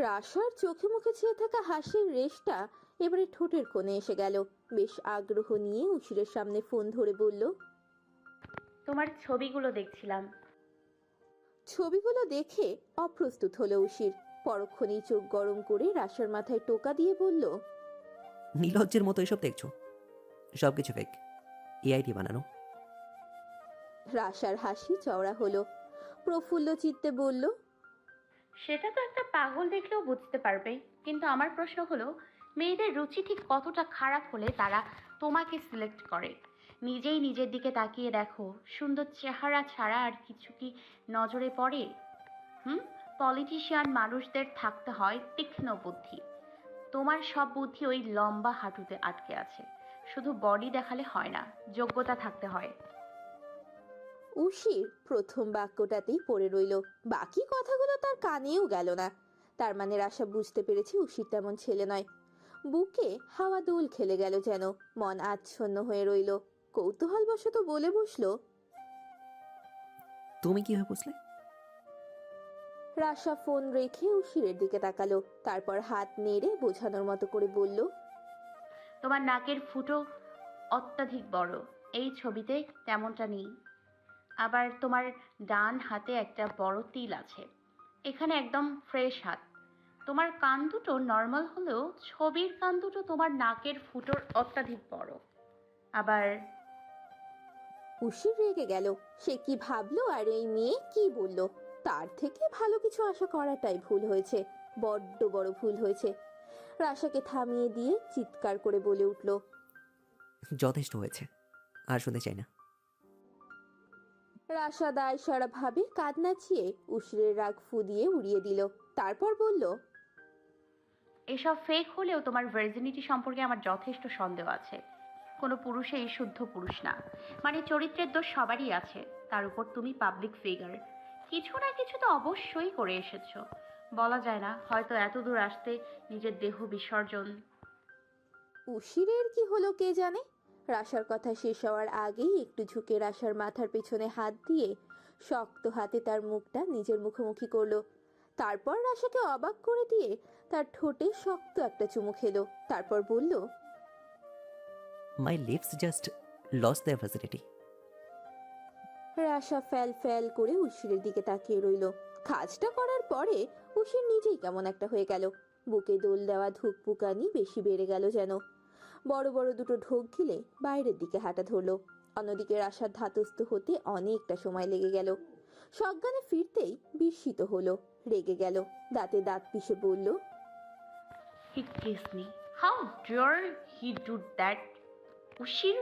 Rusher চোখে মুখে চেয়ে থাকা হাসির রেশটা এবারে ঠোঁটের কোণে এসে গেল। বেশ আগ্রহ নিয়ে উশিরের সামনে ফোন ধরে বলল তোমার ছবিগুলো দেখছিলাম। ছবিগুলো দেখে অপ্রস্তুত হলো উশির পরক্ষণেই চোখ গরম করে রাশার মাথায় টোকা দিয়ে বলল নীলজ্জের মতো এসব দেখছ? সব কিছু ফেক এআইডি বানানো। রাশার হাসি চওড়া হলো। প্রফুল্ল চিত্তে বলল সেটা তো একটা পাগল দেখলেও বুঝতে পারবে। কিন্তু আমার প্রশ্ন হলো, মেয়েদের রুচি ঠিক কতটা খারাপ হলে তারা তোমাকে সিলেক্ট করে? নিজেই নিজের দিকে তাকিয়ে দেখো, সুন্দর চেহারা ছাড়া আর কিছু কি নজরে পড়ে? হুম? পলিটিশিয়ান মানুষদের থাকতে হয় তীক্ষ্ণ বুদ্ধি। তোমার সব বুদ্ধি ওই লম্বা হাঁটুতে আটকে আছে। শুধু বডি দেখালে হয় না, যোগ্যতা থাকতে হয়। উশির প্রথম বাক্যটাতেই পড়ে রইল বাকি কথাগুলো তার কানেও গেল না। তার মানে রাশা বুঝতে পেরেছে উশির তেমন ছেলে নয়। বুকে হাওয়া দোল খেলে গেল যেন মন আচ্ছন্ন হয়ে রইল। কৌতূহলবশত বলে বসল তুমি কি হয়ে বুঝলে? রাশা ফোন রেখে উশিরের দিকে তাকালো তারপর হাত নেড়ে বোঝানোর মতো করে বলল তোমার নাকের ফুটো অত্যাধিক বড় এই ছবিতে তেমনটা নেই। আবার তোমার ডান হাতে একটা বড় তিল আছে। এখানে একদম ফ্রেশ হাত। তোমার কান দুটো নর্মাল হলেও ছবির কান দুটো তোমার নাকের ফুটোর অত্যাধিক বড়। আবার উশির রেগে গেল। সে কি ভাবলো? আর এই মেয়ে কি বলল? তার থেকে ভালো কিছু আশা করাটাই ভুল হয়েছে। বড্ড বড় ভুল হয়েছে। রাশাকে থামিয়ে দিয়ে চিৎকার করে বলে উঠল যথেষ্ট হয়েছে। আর শুনতে চাই না। রাশা দায় সারা ভাবে কাঁদ নাচিয়ে উশিরের রাগ ফুদিয়ে উড়িয়ে দিল। তারপর বলল এসব ফেক হলেও তোমার ভার্জিনিটি সম্পর্কে আমার যথেষ্ট সন্দেহ আছে। কোনো পুরুষেই শুদ্ধ পুরুষ না। মানে চরিত্রের দোষ সবারই আছে। তার উপর তুমি পাবলিক ফিগার কিছু না কিছু তো অবশ্যই করে এসেছ। বলা যায় না হয়তো এত দূর আসতে নিজের দেহ বিসর্জন। উশিরের কি হলো কে জানে? রাশার কথা শেষ হওয়ার আগেই একটু ঝুঁকে রাশার মাথার পেছনে হাত দিয়ে শক্ত হাতে তার মুখটা নিজের মুখোমুখি করল। তারপর রাশাকে অবাক করে দিয়ে তার ঠোঁটে শক্ত একটা চুমু খেলো। তারপর বলল my lips just lost their facility রাশা ফ্যাল ফ্যাল করে উশিরের দিকে তাকিয়ে রইল। কাজটা করার পরে উশির নিজেই কেমন একটা হয়ে গেল। বুকে দোল দেওয়া ধুকপুকানি বেশি বেড়ে গেল যেন। বড় বড় দুটো ঢোক গিলে বাইরের দিকে হাঁটা ধরলো। অন্যদিকে রাশার ধাতস্থ হতে অনেকটা সময় লেগে গেল। সজ্ঞানে ফিরতেই বিস্মিত হলো রেগে গেল দাঁতে দাঁত পিষে বলল he kiss me how dare he do that উশির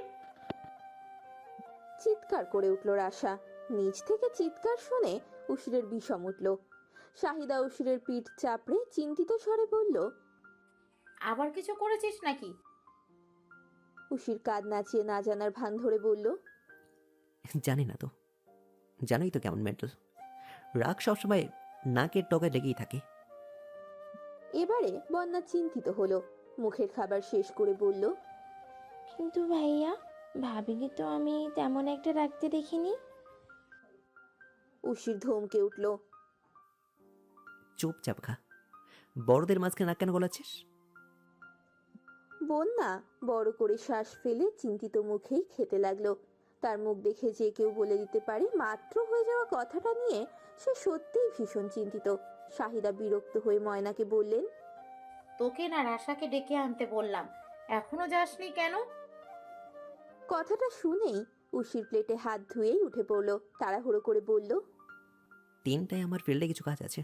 চিৎকার করে উঠল রাশা। নিচ থেকে চিৎকার শুনে উশিরের বিষম উঠল। শাহিদা উশিরের পিঠ চাপড়ে চিন্তিত স্বরে বলল আবার কিছু করেছিস নাকি? উশির কাঁধ নাচিয়ে না জানার ভান ধরে বলল জানি না তো। জানোই তো কেমন মেন্টাল। রাগ সবসময় নাকের টগায় লেগেই থাকে। এবারে বন্যা চিন্তিত হলো। মুখের খাবার শেষ করে বলল কিন্তু ভাইয়া ভাবিকে তো আমি তেমন একটা রাখতে দেখিনি। উশির ধমকে উঠল চুপচাপ খা। বড়দের মাঝখানে নাক কেন গলাচ্ছিস? বন্যা বড় করে শ্বাস ফেলে চিন্তিত মুখেই খেতে লাগল। তার মুখ দেখে যে কেউ বলে দিতে পারে মাত্র হয়ে যাওয়া কথাটা নিয়ে সে সত্যিই ভীষণ চিন্তিত। শাহিদা বিরক্ত হয়ে ময়নাকে বললেন তোকে না রাশাকে ডেকে আনতে বললাম। এখনও যাসনি কেন? কথাটা শুনেই উশির প্লেটে হাত ধুয়েই উঠে পড়ল। তাড়াহুড়ো করে বলল তিনটায় আমার ফিল্ডে কিছু কাজ আছে।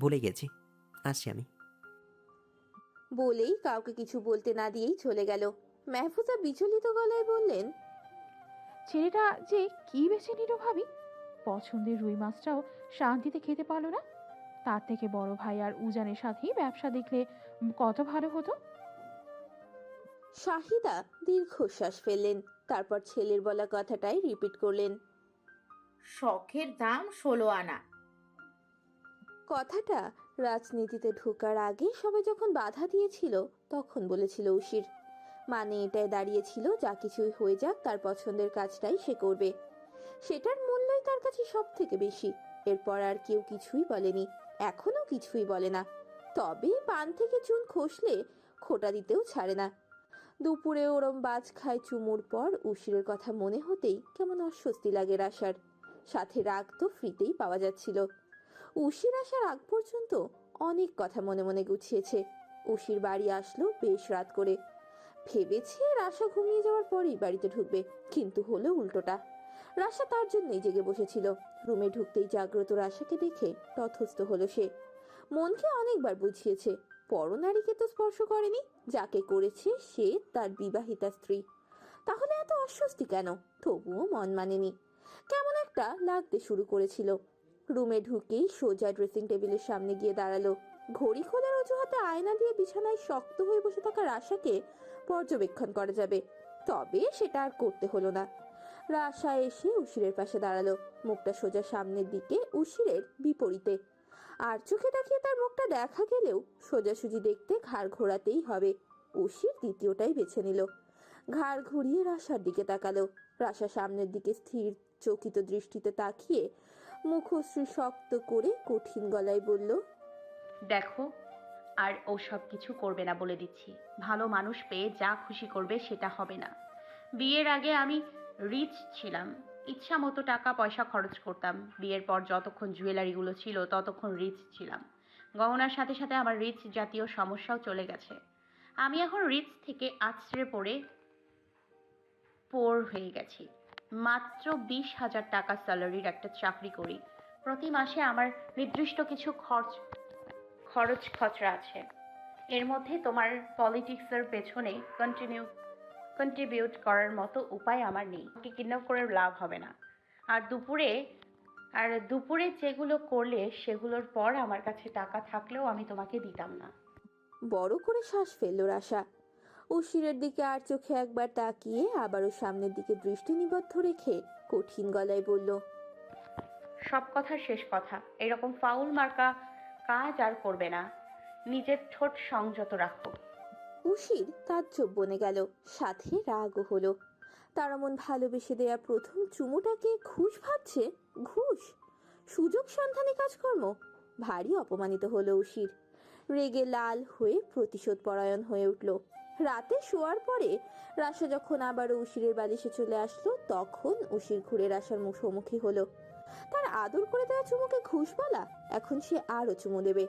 বলে গেছি। আসছি আমি। বলেই কাউকে কিছু বলতে না দিয়েই চলে গেল। মেহফুজা বিচলিত গলায় বললেন ছেলেটা যে কি বেছে নিল ভাবি? পছন্দের রুই মাছটাও শান্তিতে খেতে পারল না। তার থেকে বড় ভাই আর উজানের সাথেই ব্যবসা দেখলে কত ভালো হতো। শাহিদা দীর্ঘশ্বাস ফেললেন তারপর ছেলের বলা কথাটাই রিপিট করলেন শখের দাম ষোলো আনা। কথাটা রাজনীতিতে ঢোকার আগে সবাই যখন বাধা দিয়েছিল, তখন বলেছিল উশির মানে এটাই দাঁড়িয়েছিল, যা কিছুই হয়ে যাক, তার পছন্দের কাজটাই সে করবে। সেটার মূল্যই তার কাছে সব থেকে বেশি। এরপর আর কেউ কিছুই বলেনি এখনও কিছুই বলে না। তবে পান থেকে চুন খসলে খোটা দিতেও ছাড়ে না। দুপুরে ওরম বাজ খায় চুমুর পর উশিরের কথা মনে হতেই কেমন অস্বস্তি লাগে রাশার। সাথে রাগ তো ফ্রিতেই পাওয়া যাচ্ছিল। উশির আসার আগ পর্যন্ত অনেক কথা মনে মনে গুছিয়েছে। উশির বাড়ি আসলো বেশ রাত করে। ভেবেছে রাশা ঘুমিয়ে যাওয়ার পরেই বাড়িতে ঢুকবে, কিন্তু হলো উল্টোটা। রাশা তার জন্যই জেগে বসেছিল। রুমে ঢুকতেই জাগ্রত রাশাকে দেখে তথস্থ হলো সে। মনকে অনেকবার বুঝিয়েছে, পরনারীকে তো স্পর্শ করেনি, যাকে করেছে সে তার বিবাহিতা স্ত্রী। তাহলে এত অস্বস্তি কেন? তবুও মন মানেনি। কেমন একটা লাগতে শুরু করেছিল। রুমে ঢুকেই সোজা ড্রেসিং টেবিলের সামনে গিয়ে দাঁড়াল। ঘড়ি খোলার অজুহাতে আয়না দিয়ে বিছানায় শক্ত হয়ে বসে থাকা রাশাকে পর্যবেক্ষণ করা যাবে। তবে সেটা আর করতে হলো না। রাশা এসে উশিরের পাশে দাঁড়াল। মুখটা সোজা সামনের দিকে, উশিরের বিপরীতে। আর চোখে তাকিয়ে তার মুখটা দেখা গেলেও সোজাসুজি দেখতে ঘাড় ঘোরাতেই হবে। উশির দ্বিতীয়টাই বেছে নিল। ঘাড় ঘুরিয়ে রাশার দিকে তাকালো। রাশা সামনের দিকে স্থির, চকিত দৃষ্টিতে তাকিয়ে মুখশ্রী শক্ত করে কঠিন গলায় বলল, দেখো, আর ও সব কিছু করবে না বলে দিচ্ছি। ভালো মানুষ পেয়ে যা খুশি করবে সেটা হবে না। বিয়ের আগে আমি রিচ ছিলাম। ইচ্ছা মতো টাকা পয়সা খরচ করতাম। বিয়ের পর যতক্ষণ জুয়েলারিগুলো ছিল, ততক্ষণ রিচ ছিলাম। গহনার সাথে সাথে আমার রিচ জাতীয় সমস্যাও চলে গেছে। আমি এখন রিচ থেকে আছড়ে পড়ে পোর হয়ে গেছি। মাত্র বিশ হাজার টাকা স্যালারির একটা চাকরি করি। প্রতি মাসে আমার নির্দিষ্ট কিছু খরচ খরচ খরচা আছে। এর মধ্যে তোমার পলিটিক্সের পেছনে কন্টিনিউ কন্ট্রিবিউট করার মতো উপায় আমার নেই। কিডন্যাপ করে লাভ হবে না। আর দুপুরে আর দুপুরে যেগুলো করলে সেগুলোর পর আমার কাছে টাকা থাকলেও আমি তোমাকে দিতাম না। বড় করে শ্বাস ফেলল রাশা উশিরের দিকে আর চোখে একবার তাকিয়ে আবারও সামনের দিকে দৃষ্টি নিবদ্ধ রেখে কঠিন গলায় বলল সব কথার শেষ কথা। এরকম ফাউল মার্কা কাজ আর করবে না। নিজের ঠোঁট সংযত রাখো। উশির তার চোখ বনে গেল সাথে রাগও হলো। তার মন ভালোবেসে দেয়া প্রথম চুমুটাকে ঘুষ ভাবছে ঘুষ। সুযোগ সন্ধানে কাজকর্ম ভারী অপমানিত হলো উশির। রেগে লাল হয়ে প্রতিশোধ পরায়ণ হয়ে উঠল। রাতে শোয়ার পরে রাশা যখন আবারও উশিরের বালিশে চলে আসলো, তখন উশির ঘুরে রাশার মুখোমুখি হলো। তার আদর করে দেওয়া চুমুকে ঘুষ বলা এখন সে আরও চুমু দেবে।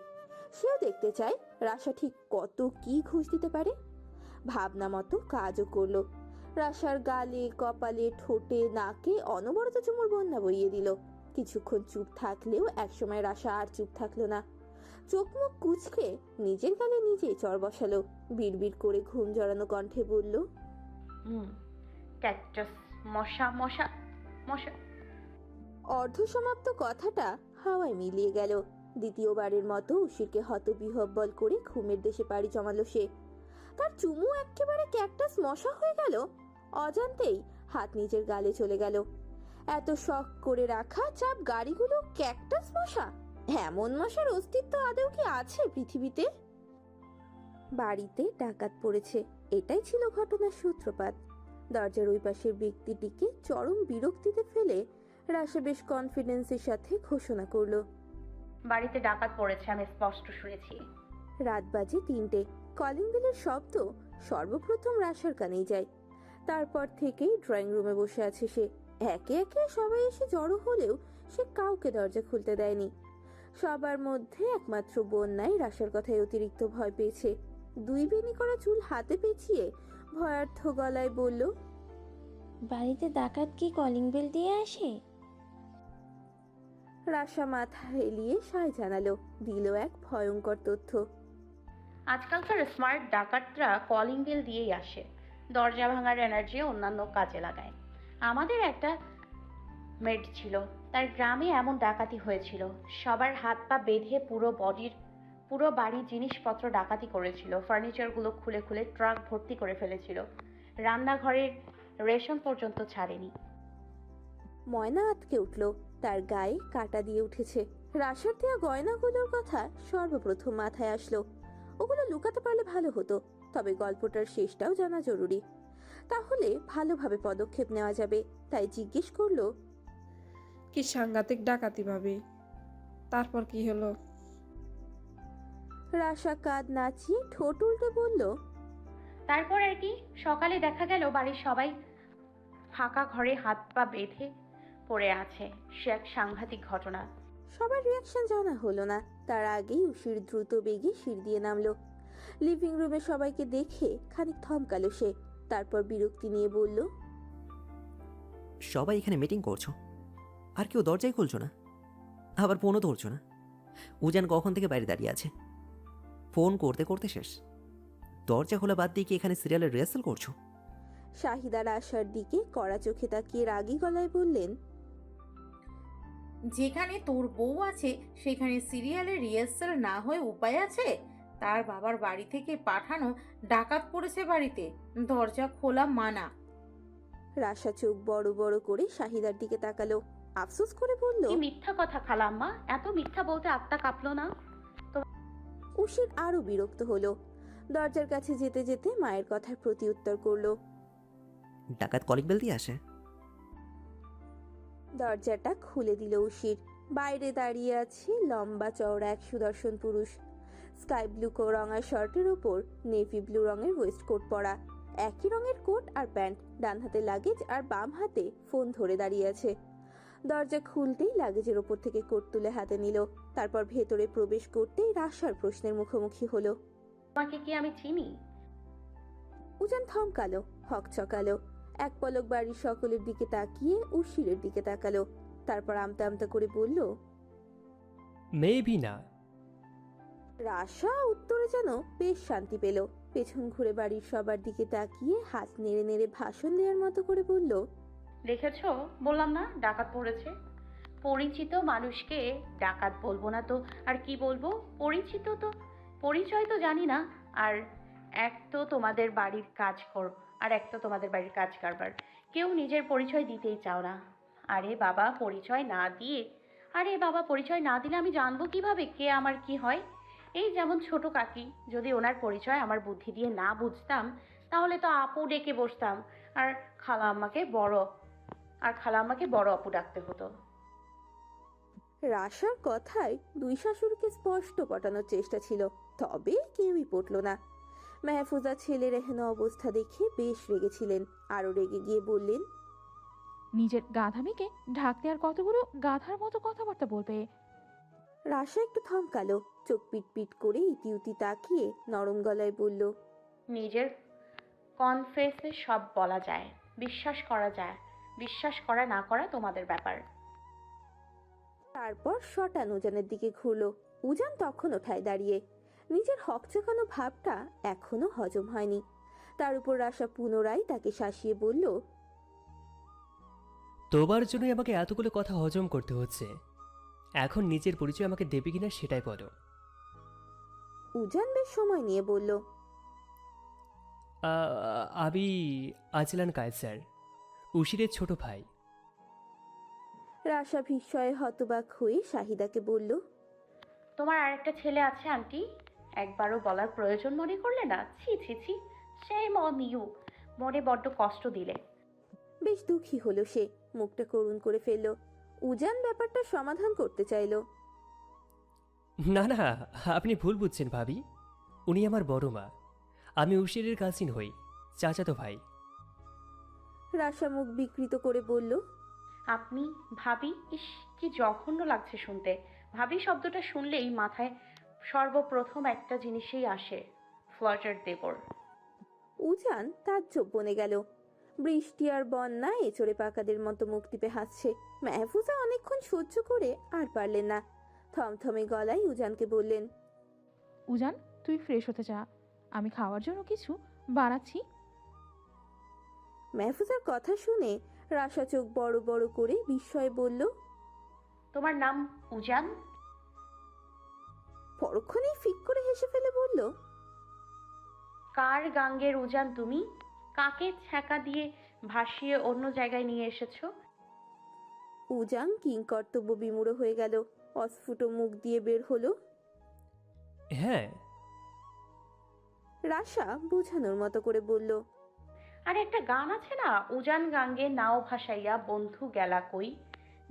সেও দেখতে চায় রাশা ঠিক কত কি ঘুষ দিতে পারে। ভাবনা মতো কাজও করল। রাশার গালে, কপালে, ঠোঁটে, নাকে অনবরত চুমুর বন্যা বইয়ে দিল। কিছুক্ষণ চুপ থাকলেও একসময় রাশা আর চুপ থাকল না। চোখ মুখ কুচকে নিজের গালে নিজেই চর বসালো। বিড়বিড় করে ঘুম জড়ানো কণ্ঠে বলল হুম ক্যাকটাস মশা মশা মশা। অর্ধসমাপ্ত কথাটা হাওয়ায় মিলিয়ে গেল। দ্বিতীয়বারের মতো উশিরকে হতবিহব্বল করে ঘুমের দেশে পাড়ি জমালো সে। তার চুমু একেবারে ক্যাকটাস মশা হয়ে গেল। অজান্তেই হাত নিজের গালে চলে গেল। এত শখ করে রাখা চাপ গাড়িগুলো ক্যাকটাস মশা। এমন মশার অস্তিত্ব আদৌ কি আছে পৃথিবীতে? বাড়িতে ডাকাত পড়েছে এটাই ছিল ঘটনার সূত্রপাত। দরজার ওই পাশের ব্যক্তিটিকে চরম বিরক্তিতে ফেলে রাশা বেশ কনফিডেন্সের সাথে ঘোষণা করল। বাড়িতে ডাকাত পড়েছে আমি স্পষ্ট শুনেছি। রাত বাজে তিনটে। কলিং বেলের শব্দ সর্বপ্রথম রাশার কানেই যায়। তারপর থেকেই ড্রয়িং রুমে বসে আছে সে। একে একে সবাই এসে জড়ো হলেও সে কাউকে দরজা খুলতে দেয়নি। সবার মধ্যে একমাত্র বন্যাই রাশার কথায় অতিরিক্ত ভয় পেয়েছে। দুই বেনি করা চুল হাতে পেঁচিয়ে ভয়ার্থ গলায় বলল বাড়িতে ডাকাত কি কলিং বেল দিয়ে আসে? রাশা মাথা হেলিয়ে সায় জানালো দিল এক ভয়ঙ্কর তথ্য। আজকালকার স্মার্ট ডাকাতরা কলিং বেল দিয়েই আসে দরজা ভাঙার এনার্জি অন্যান্য কাজে লাগায়। আমাদের একটা মেড ছিল তার গ্রামে এমন ডাকাতি হয়েছিল। সবার হাত পা বেঁধে পুরো বডির, পুরো বাড়ির জিনিসপত্র ডাকাতি করেছিল। ফার্নিচারগুলো খুলে খুলে ট্রাক ভর্তি করে ফেলেছিল। রান্নাঘরের রেশন পর্যন্ত ছাড়েনি। ময়না আটকে উঠল। তার গায়ে কাটা দিয়ে উঠেছে। রাশার দেওয়া গয়নাগুলোর কথা সর্বপ্রথম মাথায় আসলো। ওগুলো লুকাতে পারলে ভালো হতো, তবে গল্পটার শেষটাও জানা জরুরি। তাহলে ভালোভাবে পদক্ষেপ নেওয়া যাবে, তাই জিজ্ঞেস করল কি সাংঘাতিক ডাকাতি ভাবি। তারপর কি হলো? রাশা কাঁধ নাচিয়ে ঠোঁট উল্টে বলল তারপর আর কি? সকালে দেখা গেল বাড়ির সবাই ফাঁকা ঘরে হাত পা বেঁধে পড়ে আছে। সে এক সাংঘাতিক ঘটনা। সবার রিয়াকশন জানা হলো না। তার আগেই উশির দ্রুত বেগে সিঁড়ি দিয়ে নামলো। লিভিং রুমে সবাইকে দেখে খানিক থমকালো সে। তারপর বিরক্তি নিয়ে বলল সবাই এখানে মিটিং করছ? আর কেউ দরজাই খুলছো না? আবার ফোনও ধরছো না? উজান কখন থেকে বাইরে দাঁড়িয়ে আছে? ফোন করতে করতে শেষ। দরজা খোলা বাদ দিয়ে কি এখানে সিরিয়ালের রিহার্সাল করছ? শাহিদার আসার দিকে কড়া চোখে তাকিয়ে রাগী গলায় বললেন যেখানে তোর বউ আছে সেখানে সিরিয়ালের রিহার্সাল না হয়ে উপায় আছে? তার বাবার বাড়ি থেকে পাঠানো ডাকাত পড়েছে বাড়িতে। দরজা খোলা মানা। রাশা চোখ বড় বড় করে শাহিদার দিকে তাকালো। আফসোস করে বলল কি মিথ্যা কথা খালাম্মা? এত মিথ্যা বলতে আত্মা কাঁপলো না? উশির আরও বিরক্ত হলো। দরজার কাছে যেতে যেতে মায়ের কথার প্রতি উত্তর করল ডাকাত কলিং বেল দিয়ে আসে। দরজাটা খুলে দিল উশির। বাইরে দাঁড়িয়ে আছে লম্বা চওড়া এক সুদর্শন পুরুষ। স্কাই ব্লু কো রঙা শার্টের উপর নেভি ব্লু রঙের ওয়েস্ট কোট পরা। একই রঙের কোট আর প্যান্ট। ডান হাতে লাগেজ আর বাম হাতে ফোন ধরে দাঁড়িয়ে আছে। দরজা খুলতেই লাগেজের ওপর থেকে কোট তুলে হাতে নিল। তারপর ভেতরে প্রবেশ করতেই রাশার প্রশ্নের মুখোমুখি হলো। তোমাকে কি আমি চিনি? উজান থমকালো হক চকালো। এক পলক বাড়ির সকলের দিকে তাকিয়ে উশিরের দিকে তাকালো। তারপর আমতা আমতা করে বলল মেবি না। রাশা উত্তরে যেন বেশ শান্তি পেল। পেছন ঘুরে বাড়ির সবার দিকে তাকিয়ে হাত নেড়ে নেড়ে ভাষণ দেওয়ার মতো করে বলল দেখেছ? বললাম না, ডাকাত পড়েছে। পরিচিত মানুষকে ডাকাত বলব না তো। আর কি বলব? পরিচিত তো, পরিচয় তো জানি না। আর এক তো তোমাদের বাড়ির কাজ কর, আর এক তো তোমাদের বাড়ির কাজ কারবার। কেউ নিজের পরিচয় দিতেই চাও না। আরে বাবা, পরিচয় না দিয়ে। আরে বাবা, পরিচয় না দিলে আমি জানব কীভাবে? কে আমার কি হয়? এই যেমন ছোট কাকি, যদি ওনার পরিচয় আমার বুদ্ধি দিয়ে না বুঝতাম, তাহলে তো আপু ডেকে বসতাম। আর খালা আম্মাকে বড় আর খালা আমাকে বড় আপু ডাকতে হতো। রাশার কথায় দুই শাশুড়িকে স্পষ্ট পটানোর চেষ্টা ছিল তবে কেউই পটল না। মেহফুজা ছেলের এহেন অবস্থা দেখে বেশ রেগেছিলেন আরও রেগে গিয়ে বললেন নিজের গাধামিকে ঢাকতে আর কতগুলো গাধার মতো কথাবার্তা বলবে? রাশা একটু থমকালো চোখ পিট পিট করে ইতিউতি তাকিয়ে নরম গলায় বলল নিজের কনফেসে সব বলা যায় বিশ্বাস করা যায়। বিশ্বাস করা না করা তোমাদের ব্যাপার। তারপর শটান উজানের দিকে ঘুরলো। উজান তখন ওঠায় দাঁড়িয়ে। নিজের হকচকানো ভাবটা এখনও হজম হয়নি। তার উপর রাশা পুনরায় তাকে শাসিয়ে বলল তোমার জন্যই আমাকে এতগুলো কথা হজম করতে হচ্ছে। এখন নিজের পরিচয় আমাকে দেবে কিনা সেটাই বলো। উজান বেশ সময় নিয়ে বলল আ- আমি আজলান কায়সার উশিরের ছোট ভাই। রাশা বিস্ময়ে হতবাক হয়ে শাহিদাকে বলল তোমার আরেকটা ছেলে আছে আন্টি। একবারও বলার প্রয়োজন মনে করলে না? ছি ছি ছি। সেই মন ইউ মনে বড্ড কষ্ট দিলে। বেশ দুঃখী হলো সে। মুখটা করুণ করে ফেলল। উজান ব্যাপারটা সমাধান করতে চাইলো। না না আপনি ভুল বুঝছেন ভাবি। উনি আমার বড় মা। আমি উশিরের কাজিন হই চাচাতো ভাই। রাশা মুখ বিকৃত করে বলল আপনি ভাবি? ইস কি জঘন্য লাগছে শুনতে। ভাবি শব্দটা শুনলেই মাথায় সর্বপ্রথম একটা জিনিসেই আসে ফ্লটার দেবর। উজান তাজ্জব বনে গেল। বৃষ্টি আর বন্যা এচড়ে পাকাদের মতো মুখ টিপে হাসছে। মেহফুজা অনেকক্ষণ সহ্য করে আর পারলেন না। থমথমে গলায় উজানকে বললেন উজান তুই ফ্রেশ হতে যা আমি খাওয়ার জন্য কিছু বানাচ্ছি। মেহফুজার কথা শুনে রাশা চোখ বড় বড় করে বিস্ময়ে বলল তোমার নাম উজান? পরক্ষণেই ফিক করে হেসে ফেলে বলল কার গাঙ্গের উজান তুমি? কাকে ছ্যাঁকা দিয়ে ভাসিয়ে অন্য জায়গায় নিয়ে এসেছ? উজান কিং কর্তব্য বিমূঢ় হয়ে গেল অস্ফুট মুখ দিয়ে বের হলো। হ্যাঁ। রাশা বোঝানোর মতো করে বলল আর একটা গান আছে না? উজান গাঙ্গে নাও ভাসাইয়া বন্ধু গেলা কই?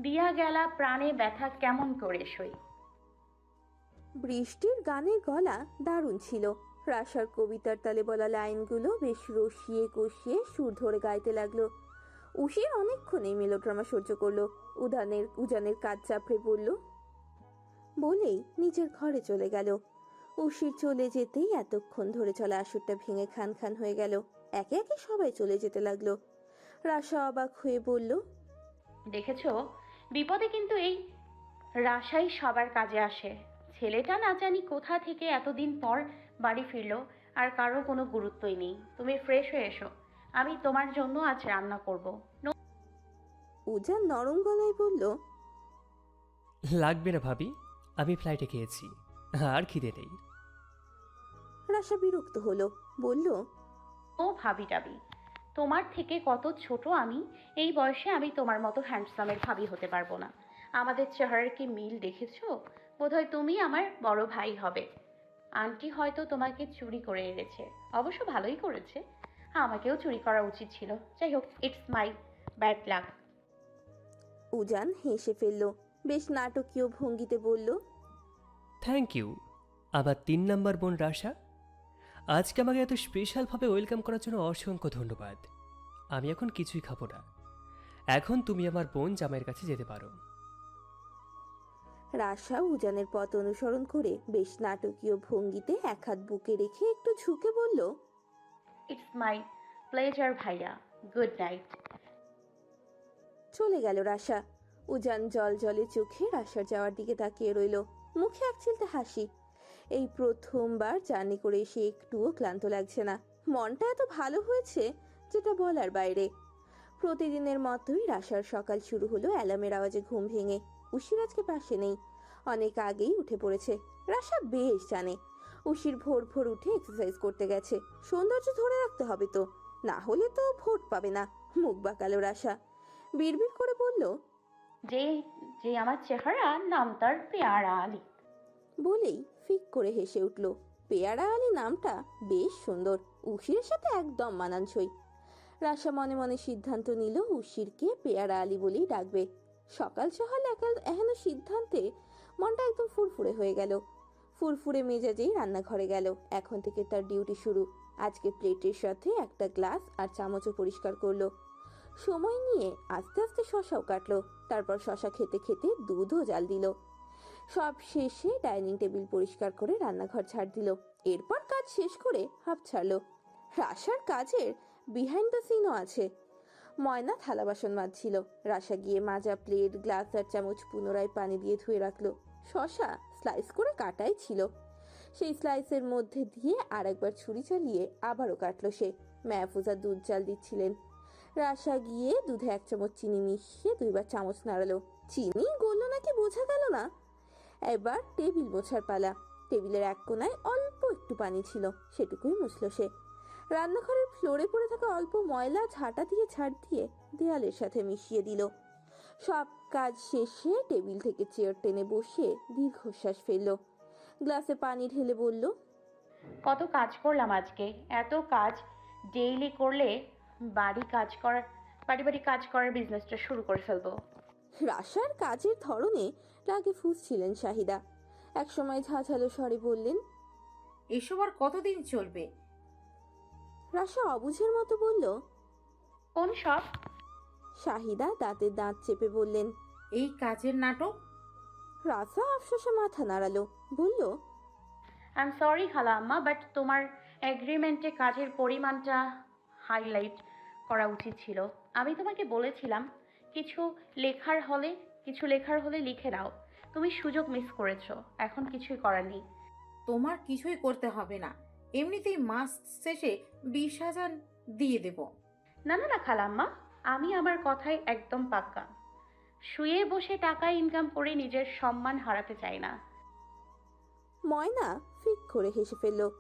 দিয়া গেলা প্রাণে ব্যথা কেমন করে সই? বৃষ্টির গানের গলা দারুণ ছিল। রাশার কবিতার তালে বলা লাইনগুলো বেশ রসিয়ে কষিয়ে সুর ধরে গাইতে লাগল। উশির অনেকক্ষণ এই মেলোড্রামা সহ্য করল। উদানের, উজানের কাজ চাপড়ে পড়ল বলেই নিজের ঘরে চলে গেল। উশির চলে যেতেই এতক্ষণ ধরে চলা আসরটা ভেঙে খান খান হয়ে গেল। একে একে সবাই চলে যেতে লাগল। রাশা অবাক হয়ে বলল দেখেছ বিপদে কিন্তু এই রাশাই সবার কাজে আসে। ছেলেটা না জানি কোথা থেকে এতদিন পর বাড়ি ফিরলো আর কারও কোনো গুরুত্বই নেই। তুমি ফ্রেশ হয়ে এসো। আমি তোমার জন্য আজ রান্না করব। উজান নরম গলায় বলল লাগবে না ভাবি আমি ফ্লাইটে খেয়েছি আর খিদে নেই। রাশা বিরক্ত হলো বলল ও ভাবি টাবি তোমার থেকে কত ছোট আমি? এই বয়সে আমি তোমার মতো হ্যান্ডসামের ভাবি হতে পারব না। আমাদের চেহারার কি মিল দেখেছ? বোধহয় তুমি আমার বড় ভাই হবে। আন্টি হয়তো তোমাকে চুরি করে এনেছে। অবশ্য ভালোই করেছে। আমাকেও চুরি করা উচিত ছিল। যাই হোক it's my bad luck Ujan হেসে ফেলল বেশ নাটকীয় ভঙ্গিতে বলল থ্যাংক ইউ আবার তিন নম্বর বোন রাশা আজকে আমাকে এত স্পেশালভাবে ওয়েলকাম করার জন্য অসংখ্য ধন্যবাদ। আমি এখন কিছুই খাব না। এখন তুমি আমার বোন জামাইয়ের কাছে যেতে পারো। রাশা উজানের পথ অনুসরণ করে বেশ নাটকীয় ভঙ্গিতে এক হাত বুকে রেখে একটু ঝুঁকে বলল ইটস মাই প্লেজার ভাইয়া। গুড নাইট চলে গেল রাশা। উজান জল জলে চোখে রাশার যাওয়ার দিকে তাকিয়ে রইল। মুখে এক চিলতে হাসি। এই প্রথমবার জার্নি করে এসে একটুও ক্লান্ত লাগছে না। মনটা এত ভালো হয়েছে যেটা বলার বাইরে। প্রতিদিনের মতোই রাশার সকাল শুরু হলো অ্যালার্মের আওয়াজে ঘুম ভেঙে। উশির আজকে পাশে নেই। অনেক আগেই উঠে পড়েছে। রাশা বেশ জানে। উশির ভোর ভোর উঠে এক্সারসাইজ করতে গেছে। সৌন্দর্য ধরে রাখতে হবে তো। না হলে তো ভোট পাবে না। মুখ বাঁকালো রাশা। বিড়বিড় করে বলল যে যে আমার চেহারা নাম তার পেয়ারা আলী। বলেই ফিক করে হেসে উঠল, পেয়ারা আলী নামটা বেশ সুন্দর উশির সাথে একদম মানানসই। রাশা মনে মনে সিদ্ধান্ত নিল উশিরকে পেয়ারা আলী বলেই ডাকবে। সকাল সকাল এহেন সিদ্ধান্তে মনটা একদম ফুরফুরে হয়ে গেল। ফুরফুরে মেজাজেই রান্নাঘরে গেল, এখন থেকে তার ডিউটি শুরু। আজকে প্লেটের সাথে একটা গ্লাস আর চামচও পরিষ্কার করল। সময় নিয়ে আস্তে আস্তে শশাও কাটলো, তারপর শশা খেতে খেতে দুধও জাল দিল। সব শেষে ডাইনিং টেবিল পরিষ্কার করে রান্নাঘর ছাড় দিল। এরপর কাজ শেষ করে হাফ ছাড়লো। রাশার কাজের বিহাইন্ড দ্য সিনও আছে। ময়না থালা বাসন মাজছিল। রাশা গিয়ে মাজা প্লেট গ্লাস আর চামচ পুনরায় পানি দিয়ে ধুয়ে রাখল। শশা স্লাইস করে কাটাই ছিল। সেই স্লাইসের মধ্যে দিয়ে আর একবার ছুরি চালিয়ে আবারও কাটলো সে। মাহফুজা দুধ জাল দিচ্ছিলেন। রাশা গিয়ে দুধে এক চামচ চিনি মিশিয়ে দুইবার চামচ নাড়ালো। চিনি গললো নাকি বোঝা গেল না। এবার টেবিল মোছার পালা। টেবিলের এক কোনায় অল্প একটু পানি ছিল, সেটুকুই মুছল সে। রান্নাঘরের ফ্লোরে পড়ে থাকা অল্প ময়লা ঝাঁটা দিয়ে ছাড় দিয়ে দেয়ালের সাথে মিশিয়ে দিল। সব কাজ শেষে টেবিল থেকে চেয়ার টেনে বসে দীর্ঘশ্বাস ফেলল। গ্লাসে পানি ঢেলে বলল, কত কাজ করলাম আজকে, এত কাজ। ডেইলি করলে বাড়ি কাজ করার বাড়ি বাড়ি কাজ করার বিজনেসটা শুরু করে ফেলব। রাশার কাজের ধরনে রাগে ফুসছিলেন শাহিদা। একসময় ঝাঝালো স্বরে বললেন এসব আর কতদিন চলবে? রাশা অবুঝের মতো বলল কোন সব? শাহিদা দাঁতে দাঁত চেপে বললেন এই কাজের নাটক? রাসা আফসোসে মাথা নাড়ালো বলল আই এম সরি খালা আম্মা বাট তোমার এগ্রিমেন্টে কাজের পরিমাণটা হাইলাইট করা উচিত ছিল। আমি তোমাকে বলেছিলাম কিছু লেখার হলে কিছু লেখার হলে লিখে নাও। তুমি সুযোগ মিস করেছ এখন কিছুই করার নেই। তোমার কিছুই করতে হবে না। এমনিতেই মাস শেষে বিশ হাজার দিয়ে দেব। না না না খালাম্মা আমি আমার কথায় একদম পাক্কা। শুয়ে বসে টাকা ইনকাম করে নিজের সম্মান হারাতে চাই না। ময়না ফিক করে হেসে ফেলল।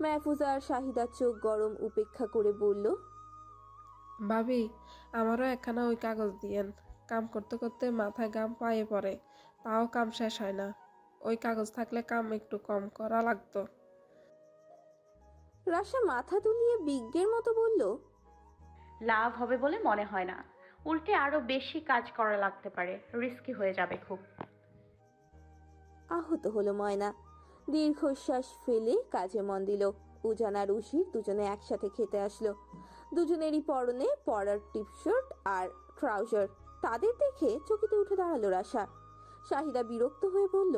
মাহফুজা আর শাহিদার চোখ গরম উপেক্ষা করে বলল ভাবি আমারও একখানা ওই কাগজ দিয়েন। কাম করতে করতে মাথায় গাম পায়ে পড়ে তাও কাম শেষ হয় না। ওই কাগজ থাকলে কাম একটু কম করা লাগতো। রাশা মাথা তুলিয়ে বিজ্ঞের মতো বলল লাভ হবে বলে মনে হয় না। উল্টে আরও বেশি কাজ করা লাগতে পারে রিস্কি হয়ে যাবে খুব। আহত হলো ময়না। দীর্ঘশ্বাস ফেলে কাজে মন দিল। উজান আর উশির দুজনে একসাথে খেতে আসলো। দুজনেরই পরনে পরার টিপ শার্ট আর ট্রাউজার। তাদের দেখে চকিতে উঠে দাঁড়াল রাশা। শাহিদা বিরক্ত হয়ে বলল